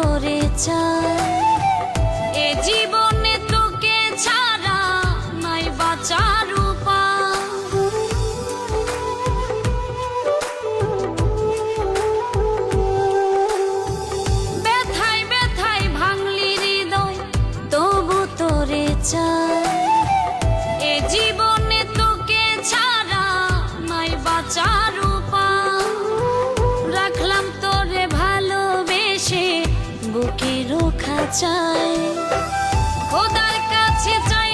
তবু চায়। এ জীবনে তোকে ছাড়া নাই বাঁচার উপায়। তবু বুকে রোখা চায় খোদার কাছে চাই